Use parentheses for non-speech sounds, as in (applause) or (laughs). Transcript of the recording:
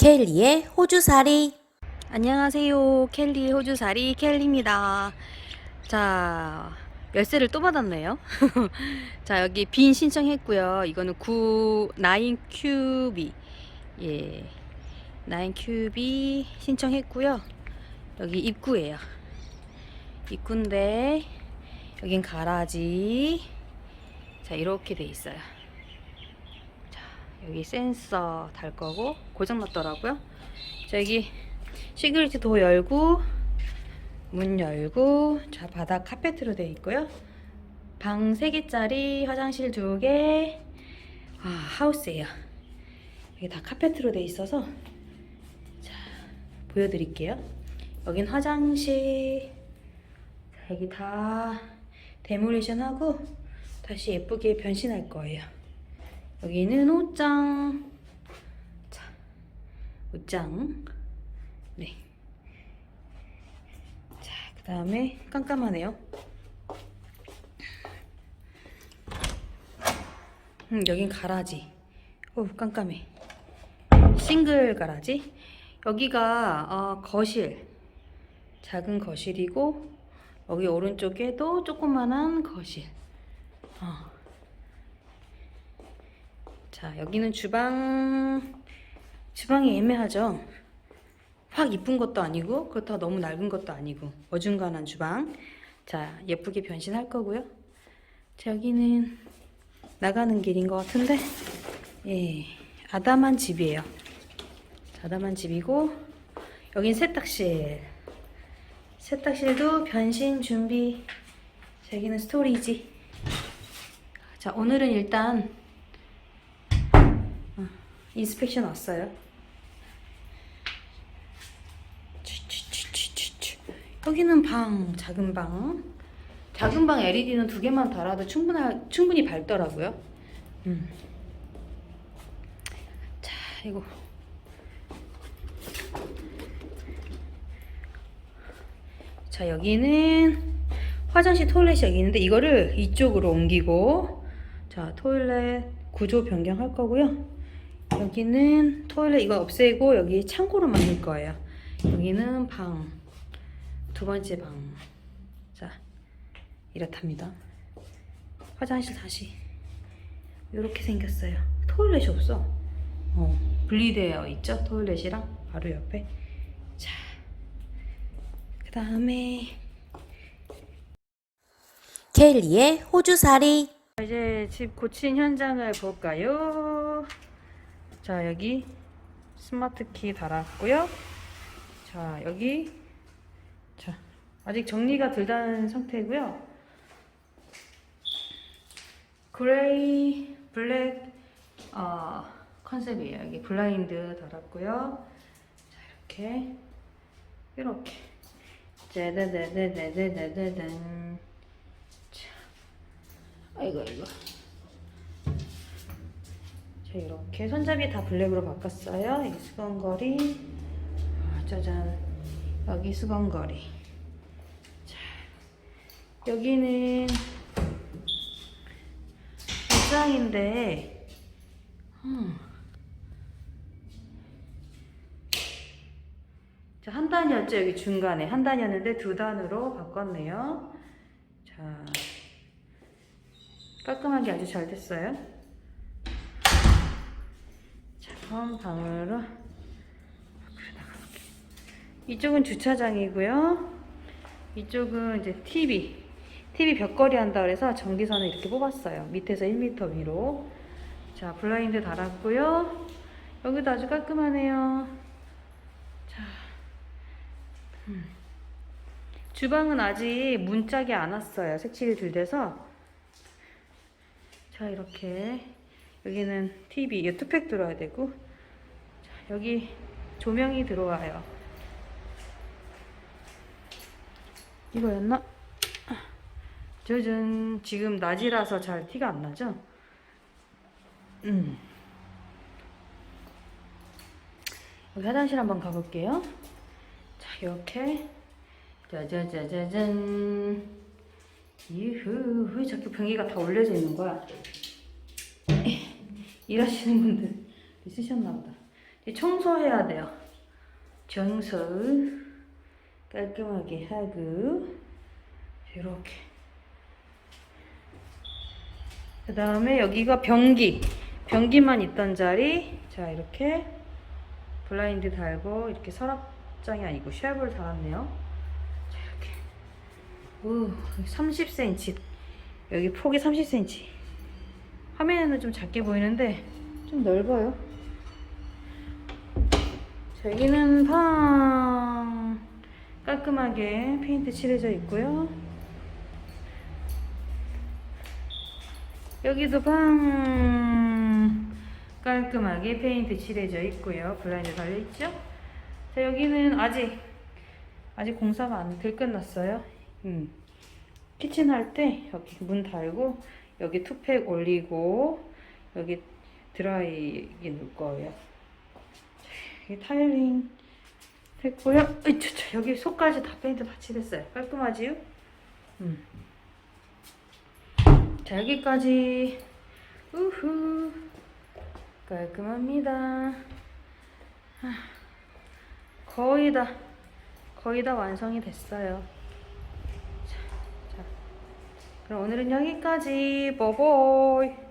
켈리의 호주살이 안녕하세요. 켈리의 호주살이 켈리입니다. 자, 열쇠를 또 받았네요. (laughs) 자, 여기 빈 신청했고요. 이거는 9, 9큐비. 예. 9큐비 신청했고요. 여기 입구예요. 입구인데, 여긴 가라지. 자, 이렇게 돼 있어요. 자, 여기 센서 달 거고, 고장났더라고요. 자, 여기 시그리티 도 열고 문 열고 자 바닥 카페트로 되어 있고요. 방 3개짜리 화장실 2개. 아 하우스예요. 여기 다 카페트로 되어 있어서 자 보여드릴게요. 여긴 화장실. 자, 여기 다 데모레이션 하고 다시 예쁘게 변신할 거예요 여기는 옷장 자 옷장 네. 자, 그 다음에 깜깜하네요. 음, 여긴 가라지. 오, 깜깜해. 싱글 가라지. 여기가 어, 거실. 작은 거실이고 여기 오른쪽에도 조그만한 거실. 어. 자, 여기는 주방. 주방이 애매하죠. 확 이쁜 것도 아니고 그렇다고 너무 낡은 것도 아니고 어중간한 주방 자 예쁘게 변신할 거고요 자 여기는 나가는 길인 것 같은데 예 아담한 집이에요 아담한 집이고 여긴 세탁실 세탁실도 변신 준비 자 여기는 스토리지 자 오늘은 일단 어, 인스펙션 왔어요 여기는 방, 작은 방. 작은 방 LED는 두 개만 달아도 충분하, 충분히 밝더라고요. 음. 자, 이거. 자, 여기는 화장실 토일렛이 여기 있는데 이거를 이쪽으로 옮기고 자, 토일렛 구조 변경할 거고요. 여기는 토일렛 이거 없애고 여기 창고로 만들 거예요. 여기는 방. 두 번째 방. 자, 이렇답니다. 화장실 다시. 이렇게 생겼어요. 토일렛이 없어. 어, 분리되어 있죠? 토일렛이랑 바로 옆에. 자, 그 다음에 켈리의 호주살이 이제 집 고친 현장을 볼까요? 자, 여기 스마트 키 달았고요. 자, 여기 자, 아직 정리가 덜된 상태고요. 그레이, 블랙 어, 컨셉이에요. 여기 블라인드 달았고요. 자, 이렇게 이렇게 짜다다다다다다단 자, 아이고 이거 자 이렇게 손잡이 다 블랙으로 바꿨어요. 이 수건거리. 아, 짜잔. 여기 수건거리. 자 여기는 옷장인데 음. 자, 한 단이었죠? 여기 중간에. 한 단이었는데 두 단으로 바꿨네요. 자 깔끔하게 아주 잘 됐어요 자 다음 방으로 밖으로 나가볼게요 이쪽은 주차장이고요. 이쪽은 이제 TV. TV 벽걸이 한다 그래서 전기선을 이렇게 뽑았어요. 밑에서 1m 위로. 자, 블라인드 달았고요. 여기도 아주 깔끔하네요. 자, 음. 주방은 아직 문짝이 안 왔어요. 색칠이 덜 돼서. 자, 이렇게. 여기는 TV, 이 투팩 들어야 되고. 자, 여기 조명이 들어와요. 이거였나? 짜잔 지금 낮이라서 잘 티가 안 나죠? 음. 여기 화장실 한번 가볼게요. 자 이렇게 짜자자자잔 이후 왜 자꾸 변기가 다 올려져 있는 거야? (laughs) 일하시는 분들 있으셨나 보다. 청소해야 돼요. 청소 깔끔하게 하고 이렇게. 그 다음에 여기가 변기. 변기만 있던 자리. 자 이렇게 블라인드 달고 이렇게 서랍장이 아니고 쉘브를 달았네요. 자 이렇게. 오 30cm. 여기 폭이 30cm. 화면에는 좀 작게 보이는데 좀 넓어요. 자, 여기는 방 깔끔하게 페인트 칠해져 있고요. 여기도 방 깔끔하게 페인트 칠해져 있고요. 블라인드 달려 있죠? 자, 여기는 아직 아직 공사가 안 들끝났어요. 음. 키친 할 때 여기 문 달고 여기 투팩 올리고 여기 드라이기 넣을 거예요. 여기 타일링 했고요. 으이차차 여기 속까지 다 페인트 다 칠했어요. 깔끔하지요? 음. 자 여기까지 우후 깔끔합니다. 아, 거의 다 거의 다 완성이 됐어요. 자, 자. 그럼 오늘은 여기까지. 뽀뽀이.